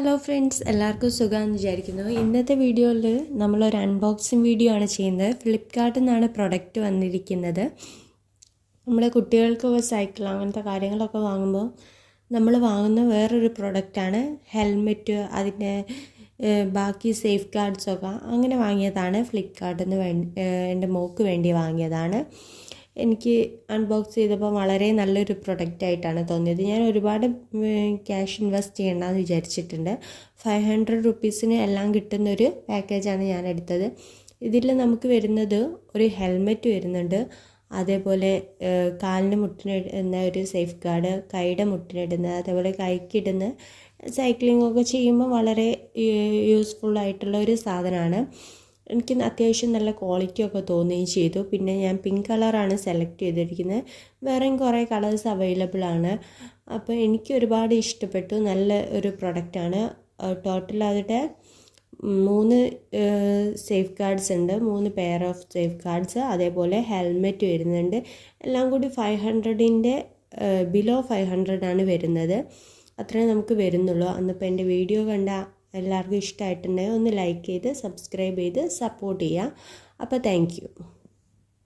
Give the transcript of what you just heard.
Hello friends എല്ലാവർക്കും സുഖമെന്ന് വിചാരിക്കുന്നു. ഇന്നത്തെ വീഡിയോയിൽ നമ്മളൊരു അൺബോക്സിങ് വീഡിയോ ആണ് ചെയ്യുന്നത്. ഫ്ലിപ്കാർട്ടിൽ നിന്നാണ് പ്രൊഡക്റ്റ് വന്നിരിക്കുന്നത്. നമ്മളെ കുട്ടികൾക്ക് സൈക്കിൾ അങ്ങനത്തെ കാര്യങ്ങളൊക്കെ വാങ്ങുമ്പോൾ നമ്മൾ വാങ്ങുന്ന വേറൊരു പ്രൊഡക്റ്റാണ് ഹെൽമെറ്റ് അതിന്റെ ബാക്കി സേഫ് ഗാർഡ്സൊക്കെ അങ്ങനെ വാങ്ങിയതാണ് ഫ്ലിപ്കാർട്ടിൽ നിന്ന് വേണ്ടി എന്റെ മോക്ക് വേണ്ടി വാങ്ങിയതാണ്. എനിക്ക് അൺബോക്സ് ചെയ്തപ്പോൾ വളരെ നല്ലൊരു പ്രൊഡക്റ്റ് ആയിട്ടാണ് തോന്നിയത്. ഞാൻ ഒരുപാട് ക്യാഷ് ഇൻവെസ്റ്റ് ചെയ്യണമെന്ന് വിചാരിച്ചിട്ടുണ്ട്. ഫൈവ് ഹൺഡ്രഡ് റുപ്പീസിന് എല്ലാം കിട്ടുന്നൊരു പാക്കേജാണ് ഞാൻ എടുത്തത്. ഇതിൽ നമുക്ക് വരുന്നത് ഒരു ഹെൽമെറ്റ് വരുന്നുണ്ട്. അതേപോലെ കാലിന് മുട്ടിനിടുന്ന ഒരു സേഫ് ഗാർഡ് കൈയുടെ മുട്ടിനിടുന്ന അതേപോലെ കൈക്കിടുന്ന സൈക്ലിംഗ് ഒക്കെ ചെയ്യുമ്പോൾ വളരെ യൂസ്ഫുൾ ആയിട്ടുള്ള ഒരു സാധനമാണ്. എനിക്ക് അത്യാവശ്യം നല്ല ക്വാളിറ്റി ഒക്കെ തോന്നുകയും ചെയ്തു. പിന്നെ ഞാൻ പിങ്ക് കളറാണ് സെലക്ട് ചെയ്തിരിക്കുന്നത്. വേറെയും കുറേ കളേഴ്സ് അവൈലബിൾ ആണ്. അപ്പോൾ എനിക്ക് ഒരുപാട് ഇഷ്ടപ്പെട്ടു. നല്ല ഒരു പ്രൊഡക്റ്റാണ് ടോട്ടൽ അതിന്റെ മൂന്ന് സേഫ് ഗാർഡ്സ് ഉണ്ട്. മൂന്ന് പെയർ ഓഫ് സേഫ് ഗാർഡ്സ് അതേപോലെ ഹെൽമെറ്റ് വരുന്നുണ്ട്. എല്ലാം കൂടി ഫൈവ് ഹൺഡ്രഡിന്റെ ബിലോ ഫൈവ് ഹൺഡ്രഡാണ് വരുന്നത്. അത്രേ നമുക്ക് വരുന്നുള്ളൂ. അന്നിപ്പോൾ എന്റെ വീഡിയോ കണ്ട എല്ലാവർക്കും ഇഷ്ടമായിട്ടുണ്ടെങ്കിൽ ഒന്ന് ലൈക്ക് ചെയ്ത് സബ്സ്ക്രൈബ് ചെയ്ത് സപ്പോർട്ട് ചെയ്യുക. അപ്പോൾ താങ്ക്